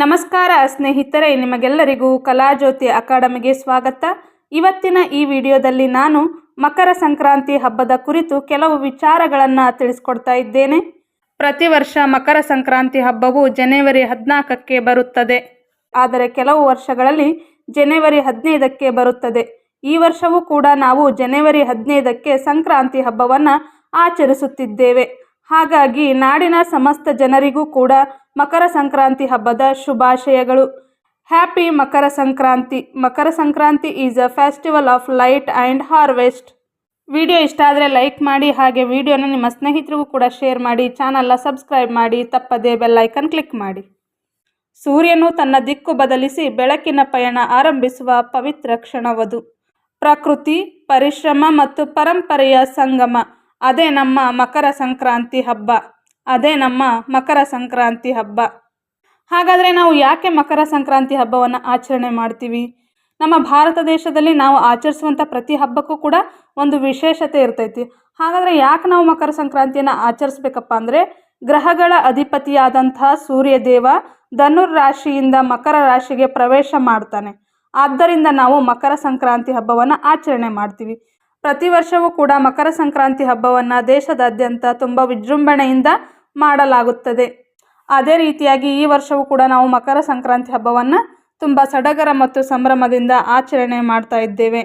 ನಮಸ್ಕಾರ ಸ್ನೇಹಿತರೆ, ನಿಮಗೆಲ್ಲರಿಗೂ ಕಲಾಜ್ಯೋತಿ ಅಕಾಡೆಮಿಗೆ ಸ್ವಾಗತ. ಇವತ್ತಿನ ಈ ವಿಡಿಯೋದಲ್ಲಿ ನಾನು ಮಕರ ಸಂಕ್ರಾಂತಿ ಹಬ್ಬದ ಕುರಿತು ಕೆಲವು ವಿಚಾರಗಳನ್ನು ತಿಳಿಸ್ಕೊಡ್ತಾ ಇದ್ದೇನೆ. ಪ್ರತಿ ವರ್ಷ ಮಕರ ಸಂಕ್ರಾಂತಿ ಹಬ್ಬವು ಜನವರಿ ಹದಿನಾಲ್ಕಕ್ಕೆ ಬರುತ್ತದೆ. ಆದರೆ ಕೆಲವು ವರ್ಷಗಳಲ್ಲಿ ಜನವರಿ ಹದಿನೈದಕ್ಕೆ ಬರುತ್ತದೆ. ಈ ವರ್ಷವೂ ಕೂಡ ನಾವು ಜನವರಿ ಹದಿನೈದಕ್ಕೆ ಸಂಕ್ರಾಂತಿ ಹಬ್ಬವನ್ನು ಆಚರಿಸುತ್ತಿದ್ದೇವೆ. ಹಾಗಾಗಿ ನಾಡಿನ ಸಮಸ್ತ ಜನರಿಗೂ ಕೂಡ ಮಕರ ಸಂಕ್ರಾಂತಿ ಹಬ್ಬದ ಶುಭಾಶಯಗಳು. Happy Makara Sankranti. Makara Sankranti is a festival of light and harvest video ಇಷ್ಟ ಆದರೆ ಲೈಕ್ ಮಾಡಿ ಹಾಗೆ ವಿಡಿಯೋನ ನಿಮ್ಮ ಸ್ನೇಹಿತರಿಗೂ ಕೂಡ ಶೇರ್ ಮಾಡಿ, ಚಾನಲ್ನ ಸಬ್ಸ್ಕ್ರೈಬ್ ಮಾಡಿ, ತಪ್ಪದೇ ಬೆಲ್ಲೈಕನ್ ಕ್ಲಿಕ್ ಮಾಡಿ. ಸೂರ್ಯನು ತನ್ನ ದಿಕ್ಕು ಬದಲಿಸಿ ಬೆಳಕಿನ ಪಯಣ ಆರಂಭಿಸುವ ಪವಿತ್ರ ಕ್ಷಣವದು. ಪ್ರಕೃತಿ, ಪರಿಶ್ರಮ ಮತ್ತು ಪರಂಪರೆಯ ಸಂಗಮ. ಅದೇ ನಮ್ಮ ಮಕರ ಸಂಕ್ರಾಂತಿ ಹಬ್ಬ. ಅದೇ ನಮ್ಮ ಮಕರ ಸಂಕ್ರಾಂತಿ ಹಬ್ಬ. ಹಾಗಾದರೆ ನಾವು ಯಾಕೆ ಮಕರ ಸಂಕ್ರಾಂತಿ ಹಬ್ಬವನ್ನು ಆಚರಣೆ ಮಾಡ್ತೀವಿ? ನಮ್ಮ ಭಾರತ ದೇಶದಲ್ಲಿ ನಾವು ಆಚರಿಸುವಂಥ ಪ್ರತಿ ಹಬ್ಬಕ್ಕೂ ಕೂಡ ಒಂದು ವಿಶೇಷತೆ ಇರ್ತೈತಿ. ಹಾಗಾದರೆ ಯಾಕೆ ನಾವು ಮಕರ ಸಂಕ್ರಾಂತಿಯನ್ನು ಆಚರಿಸ್ಬೇಕಪ್ಪ ಅಂದರೆ, ಗ್ರಹಗಳ ಅಧಿಪತಿಯಾದಂತಹ ಸೂರ್ಯದೇವ ಧನುರ್ ರಾಶಿಯಿಂದ ಮಕರ ರಾಶಿಗೆ ಪ್ರವೇಶ ಮಾಡ್ತಾನೆ. ಆದ್ದರಿಂದ ನಾವು ಮಕರ ಸಂಕ್ರಾಂತಿ ಹಬ್ಬವನ್ನು ಆಚರಣೆ ಮಾಡ್ತೀವಿ. ಪ್ರತಿ ವರ್ಷವೂ ಕೂಡ ಮಕರ ಸಂಕ್ರಾಂತಿ ಹಬ್ಬವನ್ನು ದೇಶದಾದ್ಯಂತ ತುಂಬ ವಿಜೃಂಭಣೆಯಿಂದ ಮಾಡಲಾಗುತ್ತದೆ. ಅದೇ ರೀತಿಯಾಗಿ ಈ ವರ್ಷವೂ ಕೂಡ ನಾವು ಮಕರ ಸಂಕ್ರಾಂತಿ ಹಬ್ಬವನ್ನು ತುಂಬ ಸಡಗರ ಮತ್ತು ಸಂಭ್ರಮದಿಂದ ಆಚರಣೆ ಮಾಡ್ತಾ ಇದ್ದೇವೆ.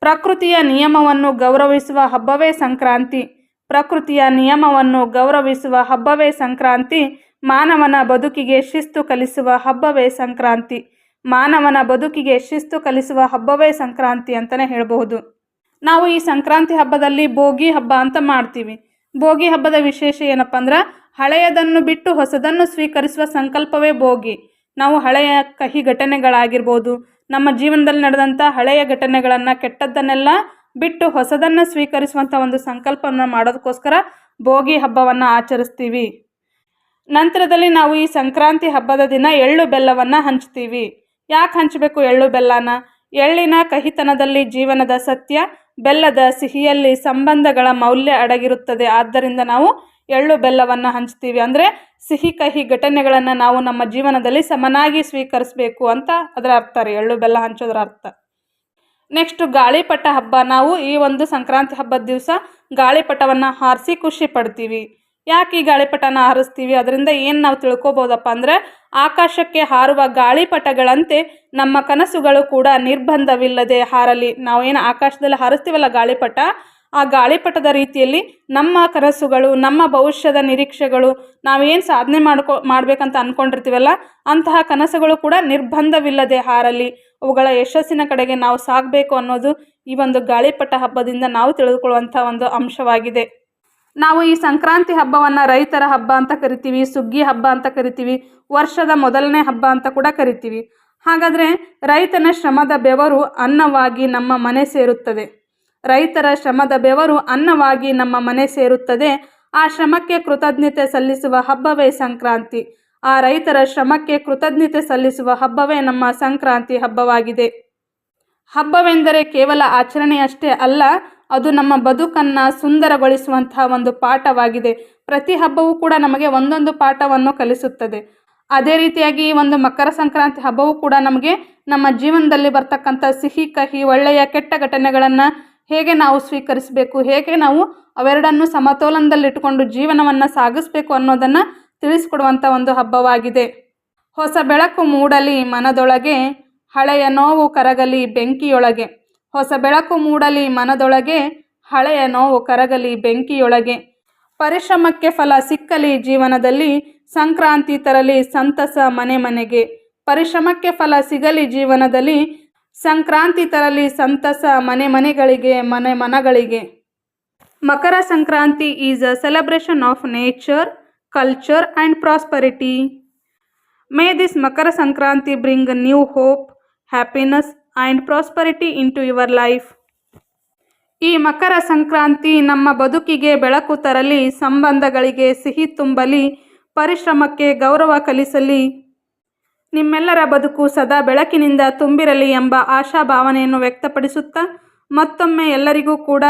ಪ್ರಕೃತಿಯ ನಿಯಮವನ್ನು ಗೌರವಿಸುವ ಹಬ್ಬವೇ ಸಂಕ್ರಾಂತಿ. ಪ್ರಕೃತಿಯ ನಿಯಮವನ್ನು ಗೌರವಿಸುವ ಹಬ್ಬವೇ ಸಂಕ್ರಾಂತಿ. ಮಾನವನ ಬದುಕಿಗೆ ಶಿಸ್ತು ಕಲಿಸುವ ಹಬ್ಬವೇ ಸಂಕ್ರಾಂತಿ. ಮಾನವನ ಬದುಕಿಗೆ ಶಿಸ್ತು ಕಲಿಸುವ ಹಬ್ಬವೇ ಸಂಕ್ರಾಂತಿ ಅಂತಲೇ ಹೇಳಬಹುದು. ನಾವು ಈ ಸಂಕ್ರಾಂತಿ ಹಬ್ಬದಲ್ಲಿ ಭೋಗಿ ಹಬ್ಬ ಅಂತ ಮಾಡ್ತೀವಿ. ಭೋಗಿ ಹಬ್ಬದ ವಿಶೇಷ ಏನಪ್ಪ ಅಂದ್ರೆ ಹಳೆಯದನ್ನು ಬಿಟ್ಟು ಹೊಸದನ್ನು ಸ್ವೀಕರಿಸುವ ಸಂಕಲ್ಪವೇ ಭೋಗಿ. ನಾವು ಹಳೆಯ ಕಹಿ ಘಟನೆಗಳಾಗಿರ್ಬೋದು, ನಮ್ಮ ಜೀವನದಲ್ಲಿ ನಡೆದಂಥ ಹಳೆಯ ಘಟನೆಗಳನ್ನು ಕೆಟ್ಟದ್ದನ್ನೆಲ್ಲ ಬಿಟ್ಟು ಹೊಸದನ್ನು ಸ್ವೀಕರಿಸುವಂಥ ಒಂದು ಸಂಕಲ್ಪವನ್ನು ಮಾಡೋದಕ್ಕೋಸ್ಕರ ಭೋಗಿ ಹಬ್ಬವನ್ನು ಆಚರಿಸ್ತೀವಿ. ನಂತರದಲ್ಲಿ ನಾವು ಈ ಸಂಕ್ರಾಂತಿ ಹಬ್ಬದ ದಿನ ಎಳ್ಳು ಬೆಲ್ಲವನ್ನು ಹಂಚ್ತೀವಿ. ಯಾಕೆ ಹಂಚಬೇಕು ಎಳ್ಳು ಬೆಲ್ಲನ? ಎಳ್ಳಿನ ಕಹಿತನದಲ್ಲಿ ಜೀವನದ ಸತ್ಯ, ಬೆಲ್ಲದ ಸಿಹಿಯಲ್ಲಿ ಸಂಬಂಧಗಳ ಮೌಲ್ಯ ಅಡಗಿರುತ್ತದೆ. ಆದ್ದರಿಂದ ನಾವು ಎಳ್ಳು ಬೆಲ್ಲವನ್ನು ಹಂಚ್ತೀವಿ. ಅಂದರೆ ಸಿಹಿ, ಕಹಿ ಘಟನೆಗಳನ್ನು ನಾವು ನಮ್ಮ ಜೀವನದಲ್ಲಿ ಸಮನಾಗಿ ಸ್ವೀಕರಿಸಬೇಕು ಅಂತ ಅದರ ಅರ್ಥ ರೀ. ಎಳ್ಳು ಬೆಲ್ಲ ಹಂಚೋದ್ರ ಅರ್ಥ. ನೆಕ್ಸ್ಟು ಗಾಳಿಪಟ ಹಬ್ಬ. ನಾವು ಈ ಒಂದು ಸಂಕ್ರಾಂತಿ ಹಬ್ಬದ ದಿವಸ ಗಾಳಿಪಟವನ್ನು ಹಾರಿಸಿ ಖುಷಿ ಪಡ್ತೀವಿ. ಯಾಕೆ ಈ ಗಾಳಿಪಟನ ಹಾರಿಸ್ತೀವಿ? ಅದರಿಂದ ಏನು ನಾವು ತಿಳ್ಕೊಬೋದಪ್ಪ ಅಂದರೆ ಆಕಾಶಕ್ಕೆ ಹಾರುವ ಗಾಳಿಪಟಗಳಂತೆ ನಮ್ಮ ಕನಸುಗಳು ಕೂಡ ನಿರ್ಬಂಧವಿಲ್ಲದೆ ಹಾರಲಿ. ನಾವು ಏನು ಆಕಾಶದಲ್ಲಿ ಹಾರಿಸ್ತೀವಲ್ಲ ಗಾಳಿಪಟ? ಆ ಗಾಳಿಪಟದ ರೀತಿಯಲ್ಲಿ ನಮ್ಮ ಕನಸುಗಳು, ನಮ್ಮ ಭವಿಷ್ಯದ ನಿರೀಕ್ಷೆಗಳು ನಾವೇನು ಸಾಧನೆ ಮಾಡ್ಕೊ, ಮಾಡಬೇಕಂತ ಅಂದ್ಕೊಂಡಿರ್ತೀವಲ್ಲ ಅಂತಹ ಕನಸುಗಳು ಕೂಡ ನಿರ್ಬಂಧವಿಲ್ಲದೆ ಹಾರಲಿ. ಅವುಗಳ ಯಶಸ್ಸಿನ ಕಡೆಗೆ ನಾವು ಸಾಗಬೇಕು ಅನ್ನೋದು ಈ ಒಂದು ಗಾಳಿಪಟ ಹಬ್ಬದಿಂದ ನಾವು ತಿಳಿದುಕೊಳ್ಳುವಂಥ ಒಂದು ಅಂಶವಾಗಿದೆ. ನಾವು ಈ ಸಂಕ್ರಾಂತಿ ಹಬ್ಬವನ್ನು ರೈತರ ಹಬ್ಬ ಅಂತ ಕರಿತೀವಿ, ಸುಗ್ಗಿ ಹಬ್ಬ ಅಂತ ಕರಿತೀವಿ, ವರ್ಷದ ಮೊದಲನೇ ಹಬ್ಬ ಅಂತ ಕೂಡ ಕರಿತೀವಿ. ಹಾಗಾದರೆ ರೈತನ ಶ್ರಮದ ಬೆವರು ಅನ್ನವಾಗಿ ನಮ್ಮ ಮನೆ ಸೇರುತ್ತದೆ. ರೈತರ ಶ್ರಮದ ಬೆವರು ಅನ್ನವಾಗಿ ನಮ್ಮ ಮನೆ ಸೇರುತ್ತದೆ. ಆ ಶ್ರಮಕ್ಕೆ ಕೃತಜ್ಞತೆ ಸಲ್ಲಿಸುವ ಹಬ್ಬವೇ ಸಂಕ್ರಾಂತಿ. ಆ ರೈತರ ಶ್ರಮಕ್ಕೆ ಕೃತಜ್ಞತೆ ಸಲ್ಲಿಸುವ ಹಬ್ಬವೇ ನಮ್ಮ ಸಂಕ್ರಾಂತಿ ಹಬ್ಬವಾಗಿದೆ. ಹಬ್ಬವೆಂದರೆ ಕೇವಲ ಆಚರಣೆಯಷ್ಟೇ ಅಲ್ಲ, ಅದು ನಮ್ಮ ಬದುಕನ್ನು ಸುಂದರಗೊಳಿಸುವಂತಹ ಒಂದು ಪಾಠವಾಗಿದೆ. ಪ್ರತಿ ಹಬ್ಬವೂ ಕೂಡ ನಮಗೆ ಒಂದೊಂದು ಪಾಠವನ್ನು ಕಲಿಸುತ್ತದೆ. ಅದೇ ರೀತಿಯಾಗಿ ಈ ಒಂದು ಮಕರ ಸಂಕ್ರಾಂತಿ ಹಬ್ಬವೂ ಕೂಡ ನಮಗೆ ನಮ್ಮ ಜೀವನದಲ್ಲಿ ಬರ್ತಕ್ಕಂಥ ಸಿಹಿ, ಕಹಿ, ಒಳ್ಳೆಯ ಕೆಟ್ಟ ಘಟನೆಗಳನ್ನು ಹೇಗೆ ನಾವು ಸ್ವೀಕರಿಸಬೇಕು, ಹೇಗೆ ನಾವು ಅವೆರಡನ್ನು ಸಮತೋಲನದಲ್ಲಿಟ್ಟುಕೊಂಡು ಜೀವನವನ್ನು ಸಾಗಿಸಬೇಕು ಅನ್ನೋದನ್ನು ತಿಳಿಸ್ಕೊಡುವಂಥ ಒಂದು ಹಬ್ಬವಾಗಿದೆ. ಹೊಸ ಬೆಳಕು ಮೂಡಲಿ ಮನದೊಳಗೆ ಹಳೆಯ ನೋವು ಕರಗಲಿ ಬೆಂಕಿಯೊಳಗೆ. ಹೊಸ ಬೆಳಕು ಮೂಡಲಿ ಮನದೊಳಗೆ, ಹಳೆಯ ನೋವು ಕರಗಲಿ ಬೆಂಕಿಯೊಳಗೆ. ಪರಿಶ್ರಮಕ್ಕೆ ಫಲ ಸಿಕ್ಕಲಿ ಜೀವನದಲ್ಲಿ, ಸಂಕ್ರಾಂತಿ ತರಲಿ ಸಂತಸ ಮನೆ ಮನೆಗೆ. ಪರಿಶ್ರಮಕ್ಕೆ ಫಲ ಸಿಗಲಿ ಜೀವನದಲ್ಲಿ, ಸಂಕ್ರಾಂತಿ ತರಲಿ ಸಂತಸ ಮನೆ ಮನೆಗಳಿಗೆ, ಮನೆ ಮನಗಳಿಗೆ. Makara Sankranti is a celebration of nature, culture and prosperity. May this Makara Sankranti bring new hope. Happiness and prosperity into your life ಈ ಮಕರ ಸಂಕ್ರಾಂತಿ ನಮ್ಮ ಬದುಕಿಗೆ ಬೆಳಕು ತರಲಿ, ಸಂಬಂಧಗಳಿಗೆ ಸಿಹಿ ತುಂಬಲಿ, ಪರಿಶ್ರಮಕ್ಕೆ ಗೌರವ ಕಲಿಸಲಿ. ನಿಮ್ಮೆಲ್ಲರ ಬದುಕು ಸದಾ ಬೆಳಕಿನಿಂದ ತುಂಬಿರಲಿ ಎಂಬ ಆಶಾಭಾವನೆಯನ್ನು ವ್ಯಕ್ತಪಡಿಸುತ್ತಾ ಮತ್ತೊಮ್ಮೆ ಎಲ್ಲರಿಗೂ ಕೂಡ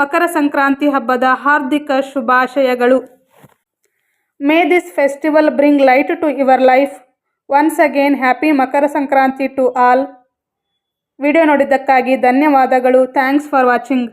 ಮಕರ ಸಂಕ್ರಾಂತಿ ಹಬ್ಬದ ಹಾರ್ದಿಕ ಶುಭಾಶಯಗಳು. May this festival bring light to your life once again happy Makara Sankranti to all video ನೋಡಿದ್ದಕ್ಕಾಗಿ ಧನ್ಯವಾದಗಳು. Thanks for watching